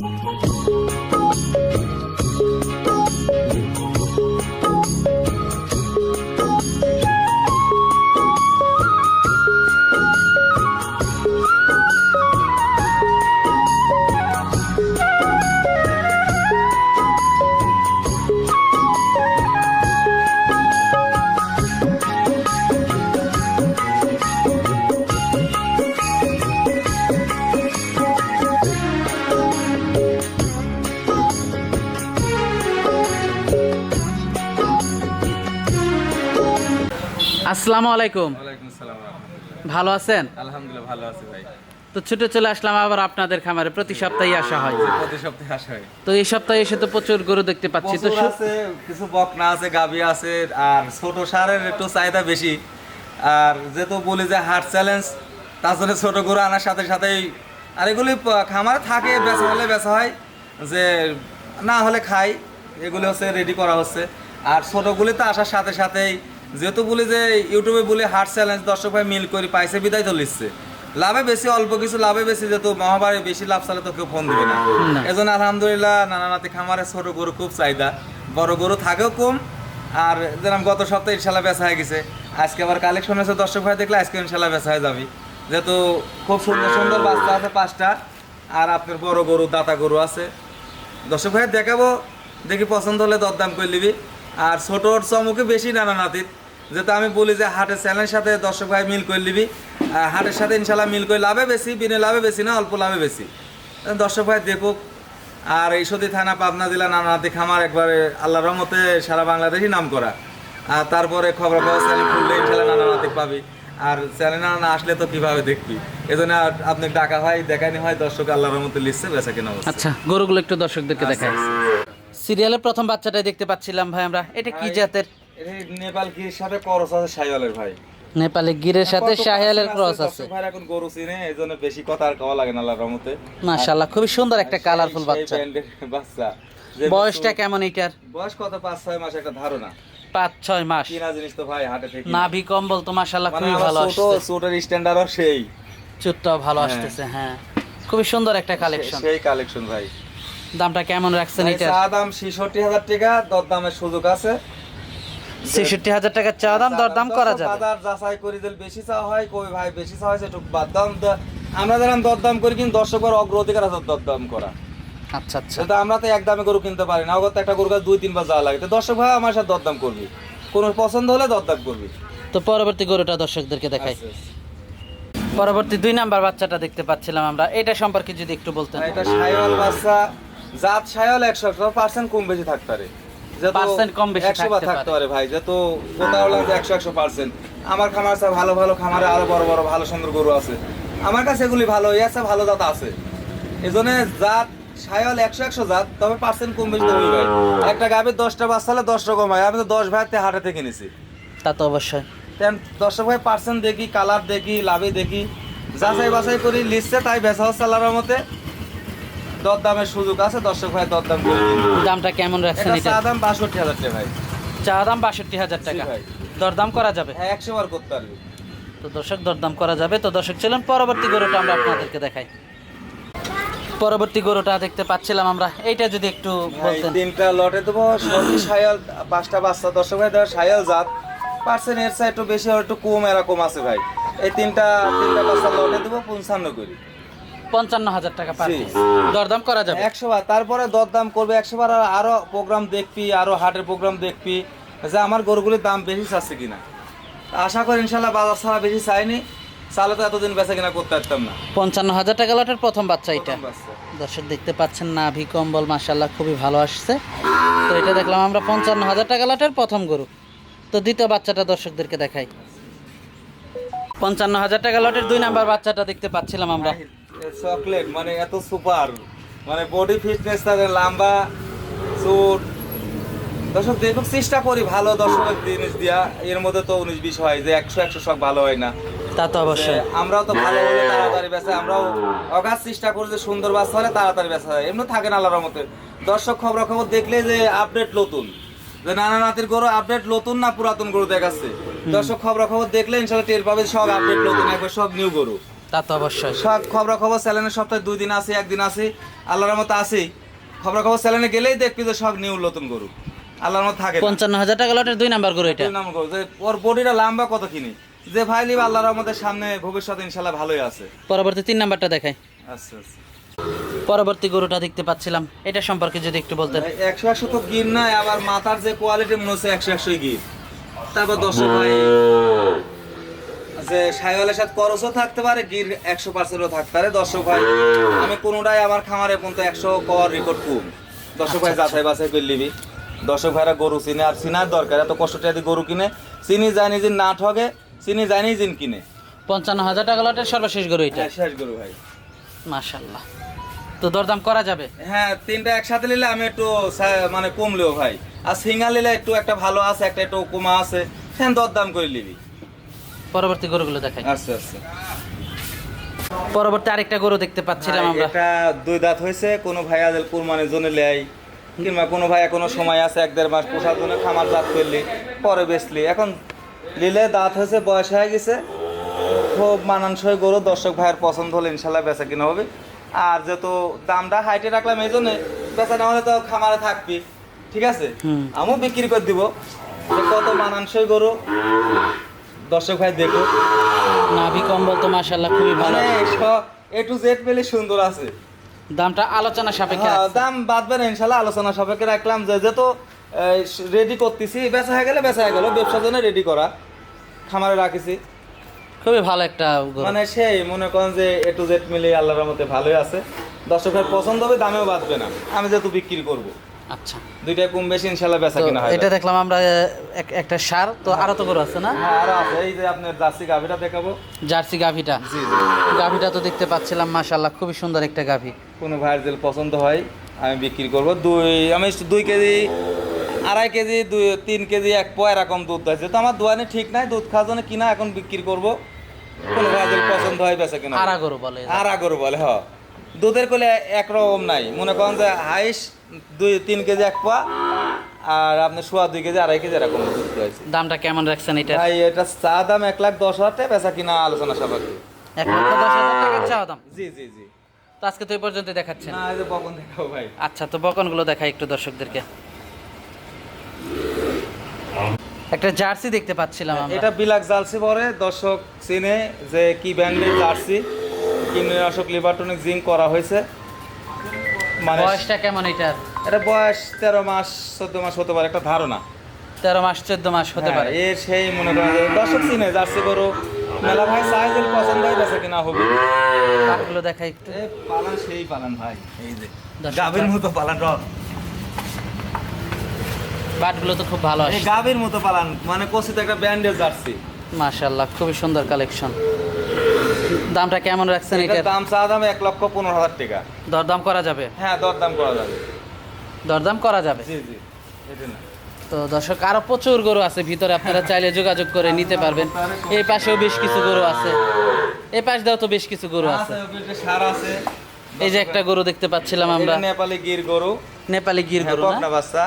Música আসসালামু আলাইকুম। ভালো আছেন? আলহামদুলিল্লাহ ভালো আছি ভাই। তো ছুটে চলে আসলাম আবার আপনাদের খামারে প্রতি সপ্তাহে আসা হয়। প্রতি সপ্তাহে আসা হয়। তো এই সপ্তাহে এসে তো প্রচুর গরু দেখতে পাচ্ছি। তো আছে কিছু বকনা আছে গাবি আছে আর ছোট সারের একটু চাহিদা বেশি। আর যেহেতু বলি যে হার্ট চ্যালেঞ্জ তার জন্য ছোট গরু আনার সাথে সাথেই আর এগুলি খামারে থাকে বেচা হলে বেচা হয় যে না হলে খাই এগুলি হচ্ছে রেডি করা হচ্ছে। আর ছোটগুলিতে আসার সাথে সাথেই যেহেতু বলি যে ইউটিউবে বলি হার্ট চ্যালেঞ্জ দর্শক ভাই মিল করি পাইছে বিদায় তো লিখছে। লাভে বেশি অল্প কিছু লাভে বেশি যেহেতু মহাবারে বেশি লাভ চালে তো কেউ ফোন দিবে না। এজন্য আলহামদুলিল্লাহ নানা নাতি খামারে ছোট গরু খুব চাহিদা। বড় গরু থাকেও কম আর যেরকম গত সপ্তাহে ইনশাল্লাহ বেচা হয়ে গেছে। আজকে আবার কালেকশন হয়েছে দর্শক ভাই দেখলে আজকে ইনশাল্লাহ বেচা হয়ে যাবি। যেহেতু খুব সুন্দর সুন্দর বাচ্চা আছে পাঁচটা আর আপনার বড় গরু দাতা গরু আছে। দর্শক ভাই দেখাবো দেখি পছন্দ হলে দরদাম করে নিবি। আর ছোটোর চমকে বেশি নানা নাতির। যেহেতু আমি বলি যে হাটের চ্যানেলের সাথে দর্শক ভাই মিল করে নিবি। হাটের সাথে ইনশাল্লাহ মিল করে লাভে বেশি বিনে লাভে বেশি না অল্প লাভে বেশি। দর্শক ভাই দেখুক আর এই সতী থানা পাবনা জেলা নানানাতি খামার একবারে আল্লাহ রহমতে সারা বাংলাদেশই নাম করা আর তারপরে খবর খবর চ্যানেল খুললে ইনশাল্লাহ নানানাতি পাবি। আর চ্যানেল না আসলে তো কীভাবে দেখবি? এই জন্য আর আপনি ডাকা হয় দেখানি হয় দর্শক আল্লাহর রহমতে লিখছে বেচা কেনা আচ্ছা গরুগুলো একটু দর্শকদেরকে দেখাই। সিরিয়ালের প্রথম বাচ্চাটাই দেখতে পাচ্ছিলাম ভাই আমরা। এটা কি জাতের? নেপাল গির সাথে করস আছে সাইওয়ালের ভাই। নেপালি গিরের সাথে শাহিয়ালের ক্রস আছে। ভাইরা এখন গরু চিনে বেশি কথা আর কওয়া লাগে না আল্লাহর রহমতে। মাশাআল্লাহ সুন্দর একটা কালারফুল বাচ্চা। বাচ্চা বয়সটা কেমন এটার বয়স কত? পাঁচ ছয় মাস একটা ধারণা। পাঁচ ছয় মাস। কিনা জিনিস তো ভাই হাটে থেকে। নাভি কম্বল তো মাশাআল্লাহ মানে খুবই ভালো ছোট আসছে ছোটের স্ট্যান্ডার্ডও সেই। চুটটাও ভালো হ্যাঁ। আসতেছে হ্যাঁ। খুবই সুন্দর একটা কালেকশন সেই কালেকশন ভাই। দামটা কেমন রাখছেন ভাই, এটা দাম ছেষট্টি হাজার টাকা দরদামের সুযোগ আছে। ছেষট্টি হাজার টাকা চা দাম দরদাম করা যাবে। বাজার যাচাই করে দিলে বেশি চা হয় কই ভাই বেশি চা হয়েছে একটু বাদ দাম আমরা যারা দরদাম করি কিন্তু দর্শকের অগ্রাধিকার আছে দরদাম করা। আচ্ছা আচ্ছা। কিন্তু আমরা তো এক দামে গরু কিনতে পারি না অগত একটা গরু কাছে দুই তিনবার যাওয়া লাগে। তো দর্শক ভাই আমার সাথে দরদাম করবি। কোনো পছন্দ হলে দরদাম করবি। তো পরবর্তী গরুটা দর্শকদেরকে দেখাই। আচ্ছা, পরবর্তী দুই নাম্বার বাচ্চাটা দেখতে পাচ্ছিলাম আমরা। এটা সম্পর্কে যদি একটু বলতেন। এটা সায়ল বাচ্চা। জাত সায়ল একশো পার্সেন্ট কম বেশি থাকতে পারে। যেহেতু কম বেশি একশো থাকতে থাকতে পারে। ভাই যেহেতু কোথাও বললাম একশো একশো পার্সেন্ট আমার খামার আছে ভালো ভালো খামারে আরও বড় বড় ভালো সুন্দর গরু আছে। আমার কাছে এগুলি ভালো আছে ভালো জাত আছে। এই জন্য জাত সায়ল একশো একশো জাত তবে পার্সেন্ট কম বেশি দেবে ভাই। একটা গাভীর দশটা বাচ্চা হলে দশ রকম হয়। আমি তো দশ ভাইতে হাটে থেকে কিনেছি তা তো অবশ্যই। দর্শক ভাই পার্সেন্ট দেখি কালার দেখি লাভে দেখি। যাচাই বাছাই করি লিস্টে তাই বেচা হচ্ছে আল্লাহর মতে দরদামের সুযোগ আছে দর্শক ভাই দরদাম করে দামটা কেমন রাখছেন এটা চা দাম বাষট্টি হাজার টাকা ভাই। চা দাম বাষট্টি হাজার টাকা। দরদাম করা যাবে? হ্যাঁ একশো বার করতে পারবি। তো দর্শক দরদাম করা যাবে। তো দর্শক চলুন পরবর্তী গরুটা আমরা আপনাদেরকে দেখাই। পরবর্তী গরুটা দেখতে পাচ্ছিলাম আমরা। এইটা যদি একটু বলতেন। তিনটা লটে দেবো। সবই সায়াল পাঁচটা বাচ্চা। দর্শক ভাই দেওয়া সায়াল জাত। পার্সেন্ট এর সাইড একটু বেশি আর একটু কম এরকম আছে ভাই। এই তিনটা তিনটা বাচ্চা লটে দেবো পঞ্চান্ন করি। পঞ্চান্ন হাজার টাকা পার পিস। দরদাম করা যাবে? একশো বার। তারপরে দরদাম করবে একশো বার আর আরও প্রোগ্রাম দেখবি আরও হাটের প্রোগ্রাম দেখবি যে আমার গরুগুলির দাম বেশি চাচ্ছে কিনা। আশা করি ইনশাল্লাহ বাজার ছাড়া বেশি চাইনি। চালে তো এতদিন বেচা কিনা করতে পারতাম না। পঞ্চান্ন হাজার টাকা লটের প্রথম বাচ্চা এটা। দর্শক দেখতে পাচ্ছেন নাভি কম্বল মাসাল্লাহ খুবই ভালো আসছে। তো এটা দেখলাম আমরা পঞ্চান্ন হাজার টাকা লটের প্রথম গরু। তো দ্বিতীয় বাচ্চাটা দর্শকদেরকে দেখাই। পঞ্চান্ন হাজার টাকা লটের দুই নাম্বার বাচ্চাটা দেখতে পাচ্ছিলাম আমরা। চকলেট মানে এত সুপার মানে বডি ফিটনেস তাদের লম্বা চুট দর্শক দেখুক চেষ্টা করি ভালো দর্শকের জিনিস দিয়া এর মধ্যে তো উনিশ বিশ হয় যে একশো একশো সব ভালো হয় না। তা তো অবশ্যই। আমরাও তো ভালো হলে তাড়াতাড়ি বেচা আমরাও অগাধ চেষ্টা করি যে সুন্দর বাচ্চা হলে তাড়াতাড়ি বেচা যায় এমনি থাকে না আল্লাহর মতে দর্শক খবর খবর দেখলে যে আপডেট নতুন। যে নানা নাতির গরু আপডেট নতুন না পুরাতন গরু দেখাচ্ছে? দর্শক খবর খবর দেখলে ইনশাল্লাহ টের পাবে সব আপডেট নতুন একবার সব নিউ গরু। তা তো অবশ্যই। সব খবর খবর চ্যানেলে সপ্তাহে দুই দিন আসি একদিন আসি আল্লাহর মতো আসি খবর খবর চ্যানেলে গেলেই দেখবি যে সব নিউ নতুন গরু। আল্লাহর মতো থাকে। পঞ্চান্ন হাজার টাকা লটের দুই নাম্বার গরু এটা। দুই নম্বর গরু, যে ওর বডিটা লম্বা কত কিনি? যে ভাই লিব আল্লাহর আমাদের সামনে ভবিষ্যতে ইনশাল্লাহ ভালোই আছে। পরবর্তী তিন নাম্বারটা দেখাই। আচ্ছা আচ্ছা। পরবর্তী গরুটা দেখতে পাচ্ছিলাম। এটা সম্পর্কে যদি একটু বলতেন। একশো একশো তো গির নাই আবার মাথার যে কোয়ালিটি মনে হচ্ছে একশো একশোই গির। তারপর দশ ভাই যে সাইওয়ালের সাথে করসও থাকতে পারে গির একশো পার্সেন্টও থাকতে পারে। দর্শক ভাই আমি কোনোটাই আমার খামারে পর্যন্ত একশো কর রেকর্ড কম দর্শক ভাই যাচাই বাছাই করে নিবি। দর্শক ভাইরা গরু চিনে আর চিনার দরকার এত কষ্ট দিয়ে গরু কিনে চিনি জানি যে না ঠগে চিনি জানি জিন কিনে। পঞ্চান্ন হাজার টাকা লটের সর্বশেষ গরু এটা। হ্যাঁ, শেষ গরু ভাই। মাশাল্লাহ। তো দরদাম করা যাবে? হ্যাঁ তিনটা একসাথে নিলে আমি একটু মানে কমলেও ভাই। আর সিঙ্গাল নিলে একটু একটা ভালো আছে একটা একটু কমা আছে হ্যাঁ দরদাম করে নিবি। পরবর্তী গরুগুলো দেখাই। আচ্ছা আচ্ছা। পরবর্তী আরেকটা গরু দেখতে পাচ্ছিলাম আমরা। এটা দুই দাঁত হয়েছে কোনো ভাই আদের কুরবানির জন্য লেয় কিংবা কোনো ভাই এখনও সময় আছে এক দেড় মাস পোষার জন্য খামার জাত করলি পরে বেচলি। এখন লিলে দাঁত হয়েছে বয়স হয়ে গেছে খুব মানানসই গরু দর্শক ভাইয়ের পছন্দ হলে ইনশাল্লাহ বেচা কিনা হবে। আর যেহেতু দামটা হাইটে রাখলাম এই জন্যে বেচা না হলে তো খামারে থাকবি ঠিক আছে। আমিও বিক্রি করে দিব। যে কত মানানসই গরু দর্শক ভাই দেখো। নাভি কম্বল তো মাশাল্লাহ খুবই ভালো। মানে এ টু জেড পেলে সুন্দর আছে। দামটা আলোচনা সাপেক্ষে হ্যাঁ, দাম বাদবে না ইনশাল্লাহ আলোচনা সাপেক্ষে রাখলাম। যে যেহেতু রেডি করতেছি বেচা হয়ে গেলে বেচা হয়ে গেল ব্যবসার জন্য রেডি করা। খামারে রাখিছি। খুবই ভালো একটা মানে সেই মনে করেন যে এ টু জেড মিলে আল্লাহর মতে ভালোই আছে। দর্শকের পছন্দ হবে দামেও বাঁধবে না। আমি যেহেতু বিক্রি করব। আচ্ছা। দুইটাই কম বেশি ইনশাল্লাহ বেচা কিনা হয়। এটা দেখলাম আমরা একটা সার তো আরও তো গরু আছে না? হ্যাঁ আরও আছে। এই যে আপনার জার্সি গাভিটা দেখাবো। জার্সি গাভিটা? জি জি গাভিটা তো দেখতে পাচ্ছিলাম মাশাল্লাহ খুবই সুন্দর একটা গাভি। কোনো ভাইয়ের জেল পছন্দ হয় আমি বিক্রি করব। দুই আমি দুই কেজি আড়াই কেজি দুই তিন কেজি এক পো এরকম দুধ আছে। তো আমার দোয়ানি ঠিক নাই দুধ খাওয়ার জন্য কিনা এখন বিক্রি করব। কোনো ভাইয়ের পছন্দ হয় বেচা কিনা আরা গরু বলে। আর আগর বলে হ দুধের কোলে একরকম নাই। মনে করেন যে হাইস দুই তিন কেজি এক পা আর আপনি সোয়া দুই কেজি আড়াই কেজি এরকম দুধ দামটা কেমন রাখছেন এটা ভাই এটা চা দাম এক লাখ দশ হাজার টাকা বেচা কিনা আলোচনা সাপেক্ষে। এক লক্ষ দশ হাজার টাকা চাওয়া দাম? জি জি জি। তো আজকে তো এই পর্যন্ত দেখাচ্ছেন। না এই যে বকন দেখাও ভাই। আচ্ছা তো বকনগুলো দেখাই একটু দর্শকদেরকে। একটা জার্সি দেখতে পাচ্ছিলাম আমরা। এটা বিলাক জার্সি পরে দর্শক চিনে যে কি ব্র্যান্ডের জার্সি। কীটনাশক লিভারটনিক জিঙ্ক করা হয়েছে। মানে বয়সটা কেমন এটার? এটা বয়স তেরো মাস চোদ্দ মাস হতে পারে একটা ধারণা। তেরো মাস চোদ্দ মাস হতে হ্যাঁ, পারে। এর সেই মনে করেন দর্শক চিনে জার্সি গরু। মেলা ভাই সাইজের পছন্দ হয় বেছে কিনা হবে? কাঠগুলো দেখাই একটু। এ পালান সেই পালান ভাই এই যে। গাভীর মতো পালান র বাটগুলো তো খুব ভালো এই আসছে। গাভীর মতো পালান মানে কষিতে একটা ব্র্যান্ডের জার্সি। মাশাল্লাহ খুবই সুন্দর কালেকশন দামটা কেমন রাখছেন এটার দাম চা দাম এক লক্ষ পনেরো হাজার টাকা। দরদাম করা যাবে? হ্যাঁ দরদাম করা যাবে। দরদাম করা যাবে? জি জি এটা না। তো দর্শক আরও প্রচুর গরু আছে ভিতরে আপনারা চাইলে যোগাযোগ করে নিতে পারবেন। এই পাশেও বেশ কিছু গরু আছে। এই পাশ দিয়েও তো বেশ কিছু গরু আছে। আছে সার আছে। এই যে একটা গরু দেখতে পাচ্ছিলাম আমরা। নেপালি গির গরু। নেপালি গির হ্যাঁ, গরু না? বাচ্চা।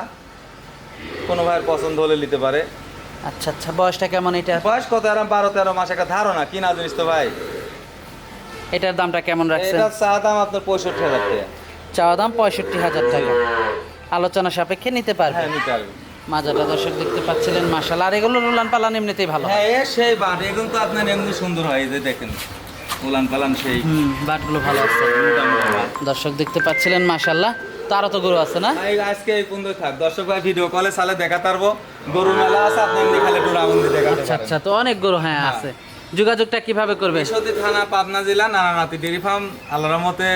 কোনো ভাইয়ের পছন্দ হলে নিতে পারে। আচ্ছা আচ্ছা বয়সটা কেমন এটা? বয়স কত? এরকম বারো তেরো মাস একটা ধারণা কিনা জিনিস তো ভাই। এটার দামটা কেমন রাখছেন? এটা চা দাম আপনার পঁয়ষট্টি হাজার টাকা। চা দাম পঁয়ষট্টি হাজার টাকা। আলোচনা সাপেক্ষে নিতে পারবে? হ্যাঁ নিতে পারবে। মাজাটা দর্শক দেখতে পাচ্ছিলেন মাসাল আর এগুলো রুলান পালান এমনিতেই ভালো হ্যাঁ। এ সেই বাট এগুলো তো আপনার এমনি সুন্দর হয় এই যে দেখেন উলান পালান সেই। হুম বাটগুলো ভালো আছে। দর্শক দেখতে পাচ্ছিলেন মাশাল্লাহ তারও তো গরু আছে না? ভাই, আজকে এই পর্যন্ত থাক। দর্শক ভাই ভিডিও কলে সালে দেখা তারবো গরু মেলা আছে আপনি এমনি খালি একটু রাউন্ডে দেখাতে আচ্ছা আচ্ছা তো অনেক গরু হ্যাঁ হ্যাঁ। আছে। যোগাযোগটা কীভাবে করবে? ঈশ্বরদী থানা, পাবনা জেলা নানানাতি ডেরি ফার্ম, আল্লাহর মতে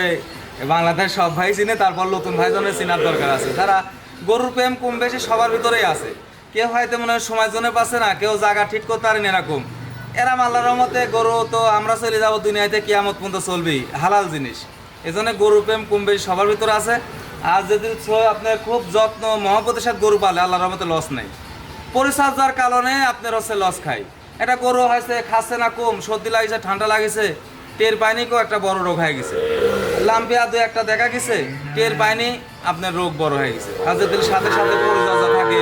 বাংলাদেশ সব ভাই চিনে, তারপর নতুন ভাই জনের চেনার দরকার আছে। তারা গরুর প্রেম কম বেশি সবার ভিতরেই আছে। কেউ হয়তো মনে হয় সময় জন্য পাচ্ছে না, কেউ জায়গা ঠিক করতে পারেন এরকম। এরম আল্লাহর মতে গরু তো আমরা চলে যাব দুনিয়াতে, কিয়ামত পর্যন্ত চলবেই, হালাল জিনিস। এজন্য গরুর প্রেম কম বেশি সবার ভিতরে আছে। আর যদি আপনার খুব যত্ন, মহব্বতের সাথে গরু পালে আল্লাহর মতে লস নেই। পরিচর্যার কারণে আপনার হচ্ছে লস খাই এটা গরু হয়েছে, খাচ্ছে না, কম। সর্দি লাগিছে, ঠান্ডা লাগিছে, টের পায়নি কেউ একটা বড় রোগ হয়ে গেছে। লাম্পিয়া দু একটা দেখা গেছে, টের পায়নি, আপনার রোগ বড় হয়ে গেছে। যদি সাথে সাথে পরিচর্যা থাকে,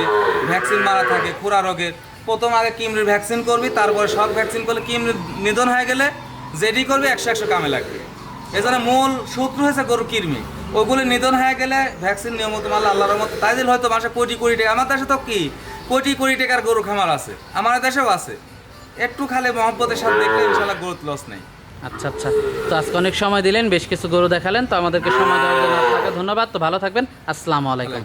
ভ্যাকসিন মারা থাকে, খুরা রোগের। প্রথম আগে কিমরির ভ্যাকসিন করবি, তারপরে সব ভ্যাকসিন করলে কিমরি নিধন হয়ে গেলে যেটি করবি, একশো একশো কামে লাগবে। এছাড়া মূল সূত্র হয়েছে গরু কৃমি ওগুলি নিধন হয়ে গেলে ভ্যাকসিন নিয়মিত মারলে আল্লাহর মতো তাই হয়তো মাসে কোটি কোটি টাকা। আমার দেশে তো কি? কোটি কোটি টাকার গরু খামার আছে। আমার দেশেও আছে। একটু খালে মহব্বতের সাথে দেখলে ইনশাল্লাহ গ্রোথ লস নেই। আচ্ছা আচ্ছা। তো আজকে অনেক সময় দিলেন বেশ কিছু গরু দেখালেন তো আমাদেরকে সময় দেওয়ার জন্য আপনাকে ধন্যবাদ। তো ভালো থাকবেন। আসসালামু আলাইকুম।